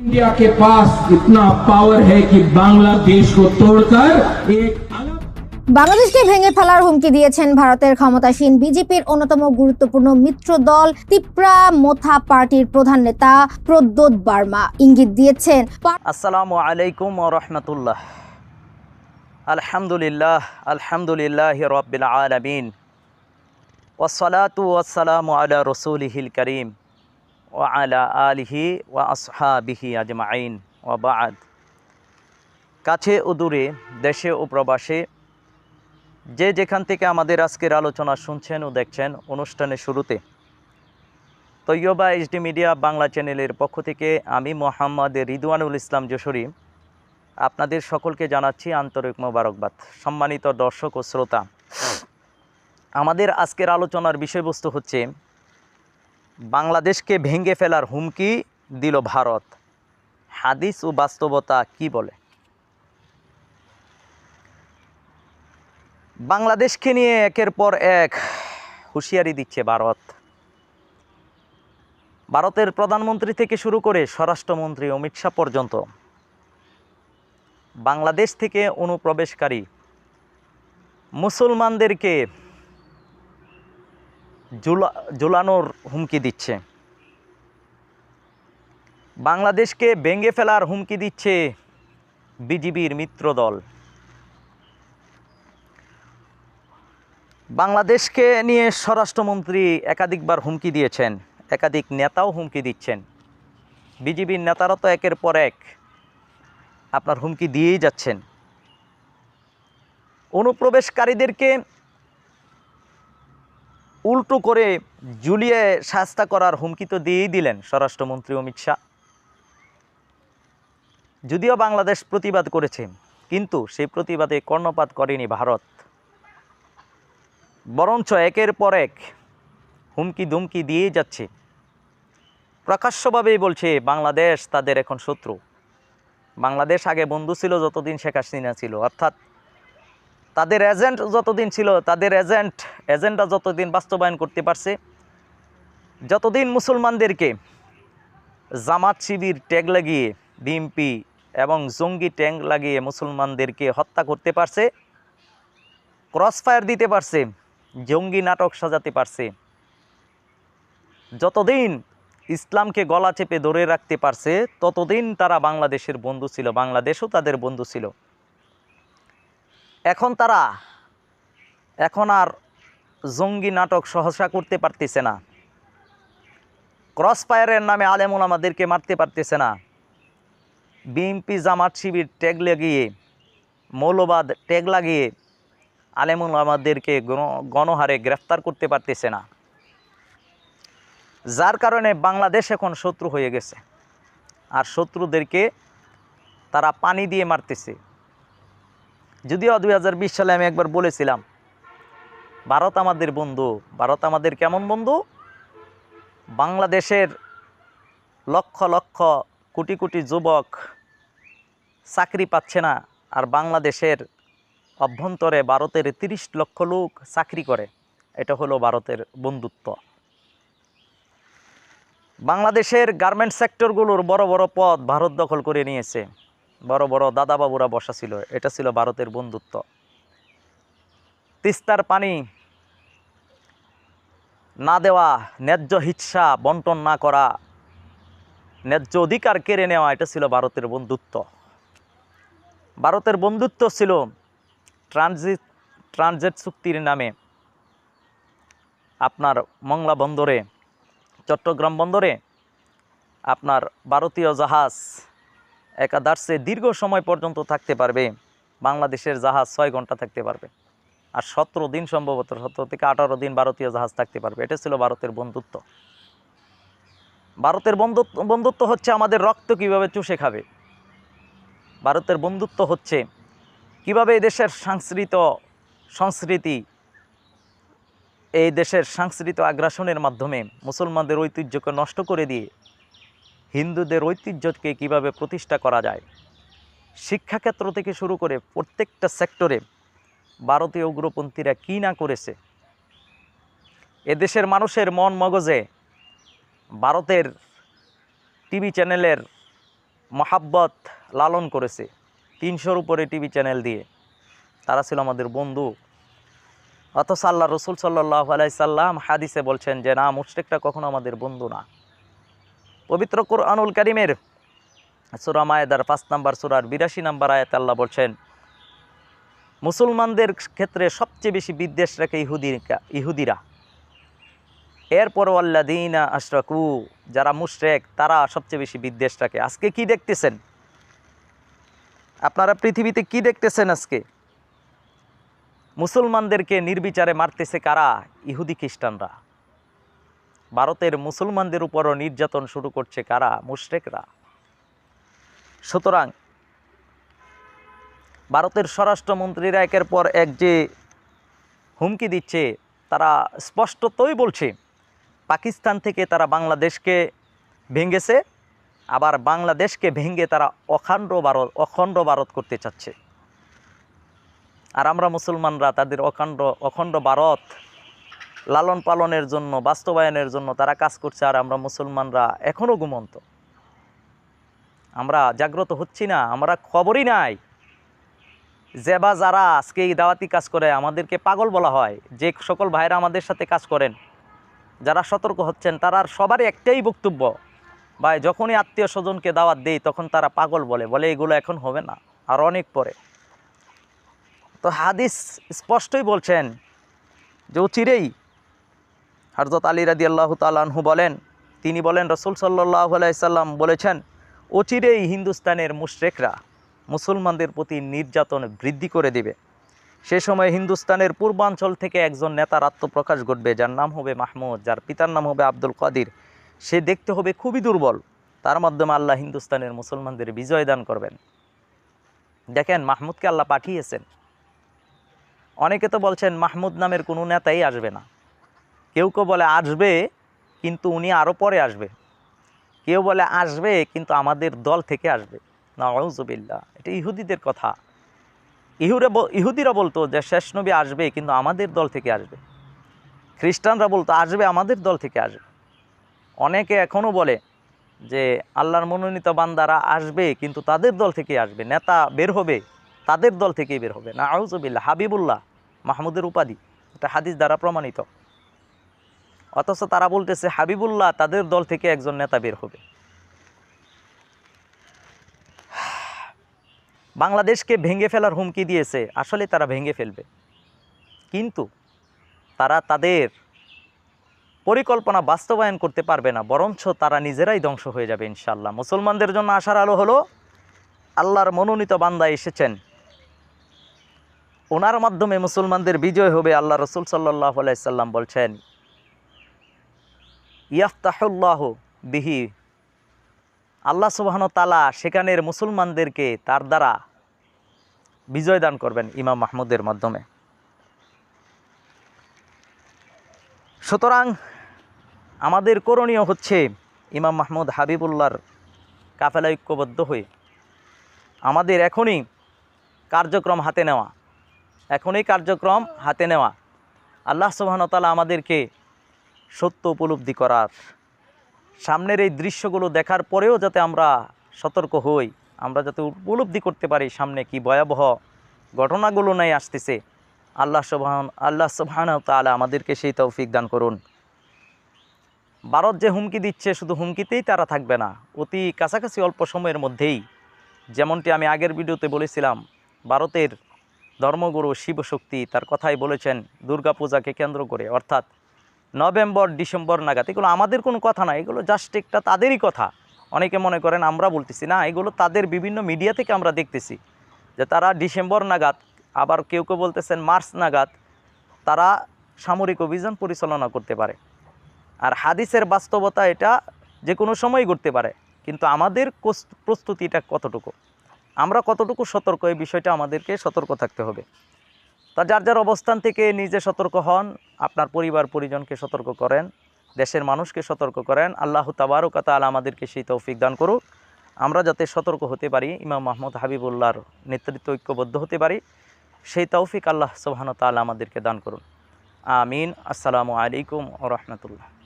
India के पास इतना power है कि बांग्लादेश को तोड़कर एक अलग বাংলাদেশকে ভেঙে ফেলার হুমকি দিয়েছেন ভারতের ক্ষমতাসীন বিজেপির অন্যতম গুরুত্বপূর্ণ মিত্র দল তিপ্রা মোথা পার্টির প্রধান নেতা প্রদ্যোৎ বার্মা ইঙ্গিত দিয়েছেন আসসালামু আলাইকুম ও রহমতুল্লাহ আলহামদুলিল্লাহ আলহামদুলিল্লাহ রব্বিল আলমিন ওসলাতু ওসালামু আলা রসুলিহিল করিম ও আলা আলিহি ও আসহাবিহি আজমাইন ও বাদ কাছে ও দূরে, দেশে ও প্রবাসে, যে যেখান থেকে আমাদের আজকের আলোচনা শুনছেন ও দেখছেন অনুষ্ঠানের শুরুতে, তৈয়বা এইচডি মিডিয়া বাংলা চ্যানেলের পক্ষ থেকে আমি মোহাম্মদ রিদওয়ানুল ইসলাম যশোরী আপনাদের সকলকে জানাচ্ছি আন্তরিক মোবারকবাদ। সম্মানিত দর্শক ও শ্রোতা, আমাদের আজকের আলোচনার বিষয়বস্তু হচ্ছে বাংলাদেশকে ভেঙে ফেলার হুমকি দিল ভারত। হাদিস ও বাস্তবতা কি বলে? বাংলাদেশকে নিয়ে একের পর এক হুঁশিয়ারি দিচ্ছে ভারত। ভারতের প্রধানমন্ত্রী থেকে শুরু করে স্বরাষ্ট্রমন্ত্রী অমিত শাহ পর্যন্ত বাংলাদেশ থেকে অনুপ্রবেশকারী মুসলমানদেরকে জুলা, জুলানোর হুমকি দিচ্ছে। বাংলাদেশকে ভেঙে ফেলার হুমকি দিচ্ছে বিজিবির মিত্র দল। বাংলাদেশকে নিয়ে স্বরাষ্ট্রমন্ত্রী একাধিকবার হুমকি দিয়েছেন, একাধিক নেতাও হুমকি দিচ্ছেন। বিজেপির নেতারা তো একের পর এক আপনার হুমকি দিয়েই যাচ্ছেন। অনুপ্রবেশকারীদেরকে উল্টো করে জুলিয়ে শাস্তা করার হুমকি তো দিয়েই দিলেন স্বরাষ্ট্রমন্ত্রী অমিত শাহ। যদিও বাংলাদেশ প্রতিবাদ করেছে, কিন্তু সেই প্রতিবাদে কর্ণপাত করেনি ভারত। বরঞ্চ একের পর এক হুমকি দুমকি দিয়েই যাচ্ছে। প্রকাশ্যভাবেই বলছে, বাংলাদেশ তাদের এখন শত্রু। বাংলাদেশ আগে বন্ধু ছিল, যতদিন শেখ হাসিনা ছিল। অর্থাৎ তাদের এজেন্ট যতদিন ছিল, তাদের এজেন্ট এজেন্টরা যতদিন বাস্তবায়ন করতে পারছে, যতদিন মুসলমানদেরকে জামাত শিবির ট্যাগ লাগিয়ে বিএমপি এবং জঙ্গি ট্যাগ লাগিয়ে মুসলমানদেরকে হত্যা করতে পারছে ক্রসফায়ার দিতে পারছে, জঙ্গি নাটক সাজাতে পারছে, যতদিন ইসলামকে গলা চেপে ধরে রাখতে পারছে, ততদিন তারা বাংলাদেশের বন্ধু ছিল, বাংলাদেশও তাদের বন্ধু ছিল। এখন তারা, এখন আর জঙ্গি নাটক সহসা করতে পারতেছে না। ক্রস ফায়ারের নামে আলেমুল আমাদেরকে মারতে পারতেছে না। বিএমপি জামাত শিবির ট্যাগ লাগিয়ে, মৌলবাদ ট্যাগ লাগিয়ে আলেমুল আমাদেরকে গণহারে গ্রেফতার করতে পারতেছে না। যার কারণে বাংলাদেশ এখন শত্রু হয়ে গেছে। আর শত্রুদেরকে তারা পানি দিয়ে মারতেছে। যদিও দুই হাজার বিশ সালে আমি একবার বলেছিলাম, ভারত আমাদের বন্ধু, ভারত আমাদের কেমন বন্ধু? বাংলাদেশের লক্ষ লক্ষ কোটি কোটি যুবক চাকরি পাচ্ছে না আর বাংলাদেশের অভ্যন্তরে ভারতের তিরিশ লক্ষ লোক চাকরি করে। এটা হলো ভারতের বন্ধুত্ব। বাংলাদেশের গার্মেন্ট সেক্টরগুলোর বড় বড় পদ ভারত দখল করে নিয়েছে। বড় বড় দাদাবাবুরা বসা ছিল। এটা ছিল ভারতের বন্ধুত্ব। তিস্তার পানি না দেওয়া, ন্যায্য হিচ্ছা বন্টন না করা, ন্যায্য অধিকার কেড়ে নেওয়া, এটা ছিল ভারতের বন্ধুত্ব। ভারতের বন্ধুত্ব ছিল ট্রানজিট ট্রানজিট চুক্তির নামে। আপনার মংলা বন্দরে, চট্টগ্রাম বন্দরে আপনার ভারতীয় জাহাজ একাদার্সে দীর্ঘ সময় পর্যন্ত থাকতে পারবে। বাংলাদেশের জাহাজ ছয় ঘণ্টা থাকতে পারবে। আর সতেরো দিন সম্ভবত, সতেরো থেকে আঠারো দিন ভারতীয় জাহাজ থাকতে পারবে। এটা ছিল ভারতের বন্ধুত্ব। ভারতের বন্ধুত্ব বন্ধুত্ব হচ্ছে আমাদের রক্ত কীভাবে চুষে খাবে। ভারতের বন্ধুত্ব হচ্ছে কীভাবে এই দেশের সাংস্কৃত, সংস্কৃতি, এই দেশের সাংস্কৃতিক আগ্রাসনের মাধ্যমে মুসলমানদের ঐতিহ্যকে নষ্ট করে দিয়ে হিন্দুদের ঐতিহ্যকে কীভাবে প্রতিষ্ঠা করা যায়? শিক্ষাক্ষেত্র থেকে শুরু করে প্রত্যেকটা সেক্টরে ভারতীয় উগ্রপন্থীরা কী না করেছে? এদেশের মানুষের মন মগজে ভারতের টিভি চ্যানেলের মহাব্বত লালন করেছে। তিনশোর উপরে টিভি চ্যানেল দিয়ে। তারা ছিল আমাদের বন্ধু। অথচ আল্লাহ রসুল সাল্লাহ আলাইসাল্লাম হাদিসে বলছেন যে, না মুশরিকটা কখনো আমাদের বন্ধু না। পবিত্র কোরআনুল করিমের সুরা মায়েদার পাঁচ নাম্বার সুরার বিরাশি নাম্বার আয়াত আল্লাহ বলছেন, মুসলমানদের ক্ষেত্রে সবচেয়ে বেশি বিদ্বেষ রাখে ইহুদিরা ইহুদিরা। এরপরও আল্লা দিনা আশরাকু, যারা মুশরেক, তারা সবচেয়ে বেশি বিদ্বেষ রাখে। আজকে কি দেখতেছেন? আপনারা পৃথিবীতে কি দেখতেছেন আজকে? মুসলমানদেরকে নির্বিচারে মারতেছে কারা? ইহুদি খ্রিস্টানরা। ভারতের মুসলমানদের উপরও নির্যাতন শুরু করছে কারা? মুশরেকরা। সুতরাং ভারতের স্বরাষ্ট্রমন্ত্রীরা একের পর এক যে হুমকি দিচ্ছে, তারা স্পষ্টতই বলছে, পাকিস্তান থেকে তারা বাংলাদেশকে ভেঙেছে, আবার বাংলাদেশকে ভেঙে তারা অখণ্ড ভারত অখণ্ড ভারত করতে চাচ্ছে। আর আমরা মুসলমানরা তাদের অখণ্ড অখণ্ড ভারত লালন পালনের জন্য, বাস্তবায়নের জন্য তারা কাজ করছে আর আমরা মুসলমানরা এখনও ঘুমন্ত। আমরা জাগ্রত হচ্ছি না, আমরা খবরই নাই। যে বা যারা আজকে এই দাওয়াতি কাজ করে, আমাদেরকে পাগল বলা হয়। যে সকল ভাইরা আমাদের সাথে কাজ করেন, যারা সতর্ক হচ্ছেন তারার সবারই একটাই বক্তব্য, ভাই, যখনই আত্মীয় স্বজনকে দাওয়াত দেই, তখন তারা পাগল বলে। বলে এগুলো এখন হবে না, আর অনেক পরে। তো হাদিস স্পষ্টই বলছেন যে চিরেই হরজত আলী রাদি আল্লাহ তালাহু বলেন, তিনি বলেন, রসুল সাল্লাহ আলাইসাল্লাম বলেছেন, অচিরেই হিন্দুস্তানের মুশরেকরা মুসলমানদের প্রতি নির্যাতন বৃদ্ধি করে দিবে। সে সময় হিন্দুস্তানের পূর্বাঞ্চল থেকে একজন নেতার আত্মপ্রকাশ ঘটবে, যার নাম হবে মাহমুদ, যার পিতার নাম হবে আব্দুল কাদির। সে দেখতে হবে খুবই দুর্বল। তার মাধ্যমে আল্লাহ হিন্দুস্তানের মুসলমানদের বিজয় দান করবেন। দেখেন, মাহমুদকে আল্লাহ পাঠিয়েছেন। অনেকে তো বলছেন, মাহমুদ নামের কোনো নেতাই আসবে না। কেউ কেউ বলে আসবে, কিন্তু উনি আরও পরে আসবে। কেউ বলে আসবে, কিন্তু আমাদের দল থেকে আসবে। নজবিল্লা এটা ইহুদিদের কথা। ইহুরে ইহুদিরা বলতো যে শেষ নবী আসবে, কিন্তু আমাদের দল থেকে আসবে। খ্রিস্টানরা বলতো আসবে, আমাদের দল থেকে আসবে। অনেকে এখনও বলে যে আল্লাহর মনোনীত বান্দারা আসবে, কিন্তু তাদের দল থেকে আসবে। নেতা বের হবে, তাদের দল থেকেই বের হবে। না আউজবিল্লা হাবিবুল্লাহ, মাহমুদের উপাধি। এটা হাদিস দ্বারা প্রমাণিত। অথচ তারা বলতেছে, হাবিবুল্লাহ তাদের দল থেকে একজন নেতা বের হবে। বাংলাদেশকে ভেঙে ফেলার হুমকি দিয়েছে আসলে তারা ভেঙে ফেলবে। কিন্তু তারা তাদের পরিকল্পনা বাস্তবায়ন করতে পারবে না, বরঞ্চ তারা নিজেরাই ধ্বংস হয়ে যাবে ইনশাল্লাহ মুসলমানদের জন্য আসার আলো হলো, আল্লাহর মনোনীত বান্দা এসেছেন। ওনার মাধ্যমে মুসলমানদের বিজয় হবে আল্লাহ রসুল সাল্লাহ আলাইসাল্লাম বলছেন ইয়াফতাহুল্লাহ বিহি। আল্লাহ সুবাহন তালা সেখানের মুসলমানদেরকে তার দ্বারা বিজয় দান করবেন ইমাম মাহমুদের মাধ্যমে। সুতরাং আমাদের করণীয় হচ্ছে ইমাম মাহমুদ হাবিবুল্লাহর কাফেলা ঐক্যবদ্ধ হয়ে আমাদের এখনই কার্যক্রম হাতে নেওয়া। এখনই কার্যক্রম হাতে নেওয়া। আল্লাহ সুবাহনতালা আমাদেরকে সত্য উপলব্ধি করার। সামনের এই দৃশ্যগুলো দেখার পরেও যাতে আমরা সতর্ক হই, আমরা যাতে উপলব্ধি করতে পারি সামনে কি ভয়াবহ ঘটনাগুলো নেই আসতেছে, আল্লাহ সুবাহন আল্লাহ সুবাহন তালা আমাদেরকে সেই তৌফিক দান করুন। ভারত যে হুমকি দিচ্ছে, শুধু হুমকিতেই তারা থাকবে না, অতি কাছাকাছি অল্প সময়ের মধ্যেই। যেমনটি আমি আগের ভিডিওতে বলেছিলাম, ভারতের ধর্মগুরু শিবশক্তি তার কথাই বলেছেন, দুর্গাপূজাকে কেন্দ্র করে। অর্থাৎ নভেম্বর, ডিসেম্বর নাগাদ, এগুলো আমাদের কোনো কথা না, এগুলো জাস্ট একটা তাদেরই কথা। অনেকে মনে করেন আমরা বলতেছি, না, এগুলো তাদের বিভিন্ন মিডিয়া থেকে আমরা দেখতেছি, যে তারা ডিসেম্বর নাগাদ, আবার কেউ কেউ বলতেছেন মার্চ নাগাদ, তারা সামরিক অভিযান পরিচালনা করতে পারে। আর হাদিসের বাস্তবতা এটা যে কোনো সময় ঘটতে পারে, কিন্তু আমাদের প্রস্তুতিটা কতটুকু? আমরা কতটুকু সতর্ক, এই বিষয়টা আমাদেরকে সতর্ক থাকতে হবে। তা যার যার অবস্থান থেকে নিজে সতর্ক হন, আপনার পরিবার, পরিজনকে সতর্ক করেন, দেশের মানুষকে সতর্ক করেন, আল্লাহ তাবারকাত আলা আমাদেরকে সেই তৌফিক দান করুক। আমরা যাতে সতর্ক হতে পারি, ইমাম মাহমুদ হাবিবুল্লাহর নেতৃত্ব ঐক্যবদ্ধ হতে পারি, সেই তৌফিক আল্লাহ সুবহান তাল আমাদেরকে দান করুন। আমিন। আসসালামু আলাইকুম ও রহমতুল্লাহ।